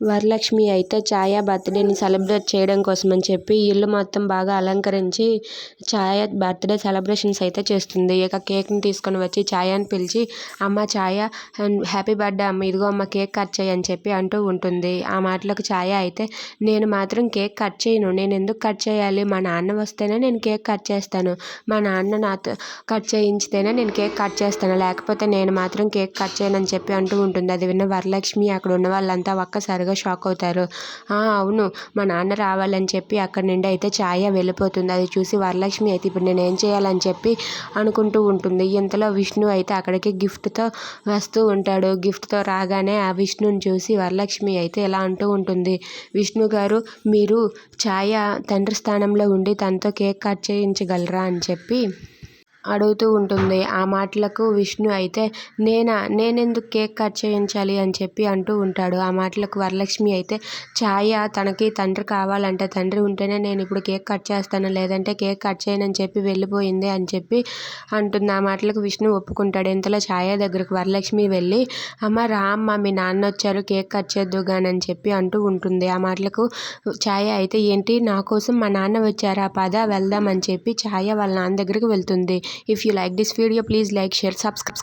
వరలక్ష్మి అయితే ఛాయ బర్త్డేని సెలబ్రేట్ చేయడం కోసం అని చెప్పి ఇల్లు మొత్తం బాగా అలంకరించి ఛాయ బర్త్డే సెలబ్రేషన్స్ అయితే చేస్తుంది. ఇక కేక్ని తీసుకొని వచ్చి ఛాయని పిలిచి అమ్మ ఛాయ హ్యాపీ బర్త్డే అమ్మ ఇదిగో అమ్మ కేక్ కట్ చేయి అని చెప్పి అంటూ ఉంటుంది. ఆ మాటలకు ఛాయ అయితే నేను మాత్రం కేక్ కట్ చేయను. నేను ఎందుకు కట్ చేయాలి? మా నాన్న వస్తేనే నేను కేక్ కట్ చేస్తాను. మా నాన్న నాతో కట్ చేయించితేనే నేను కేక్ కట్ చేస్తాను. లేకపోతే నేను మాత్రం కేక్ కట్ చేయను అని చెప్పి అంటూ ఉంటుంది. అది విన్న వరలక్ష్మి అక్కడ ఉన్న వాళ్ళంతా ఒక్కసారి ఒక్కసారిగా షాక్ అవుతారు. అవును మా నాన్న రావాలని చెప్పి అక్కడి నుండి అయితే ఛాయ వెళ్ళిపోతుంది. అది చూసి వరలక్ష్మి అయితే ఇప్పుడు నేను ఏం చేయాలని చెప్పి అనుకుంటూ ఉంటుంది. ఇంతలో విష్ణు అయితే అక్కడికి గిఫ్ట్తో వస్తూ ఉంటాడు. గిఫ్ట్తో రాగానే ఆ విష్ణుని చూసి వరలక్ష్మి అయితే ఇలా అంటూ ఉంటుంది. విష్ణు గారు మీరు ఛాయ తండ్రి స్థానంలో ఉండి తనతో కేక్ కట్ చేయించగలరా? అని చెప్పి అడుగుతూ ఉంటుంది. ఆ మాటలకు విష్ణు అయితే నేనా? నేనెందుకు కేక్ కట్ చేయించాలి? అని చెప్పి అంటూ ఉంటాడు. ఆ మాటలకు వరలక్ష్మి అయితే ఛాయ తనకి తండ్రి కావాలంటే తండ్రి ఉంటేనే నేను ఇప్పుడు కేక్ కట్ చేస్తాను. లేదంటే కేక్ కట్ చేయనని చెప్పి వెళ్ళిపోయింది అని చెప్పి అంటుంది. ఆ మాటలకు విష్ణు ఒప్పుకుంటాడు. ఇంతలో ఛాయ దగ్గరకు వరలక్ష్మి వెళ్ళి అమ్మ రా అమ్మ మీ నాన్న వచ్చారు. కేక్ కట్ చేద్దు అని చెప్పి అంటూ ఉంటుంది. ఆ మాటలకు ఛాయ అయితే ఏంటి? నా కోసం మా నాన్న వచ్చారా? పద వెళ్దాం అని చెప్పి ఛాయ వాళ్ళ నాన్న దగ్గరికి వెళ్తుంది. If you like this video, please like, share, subscribe.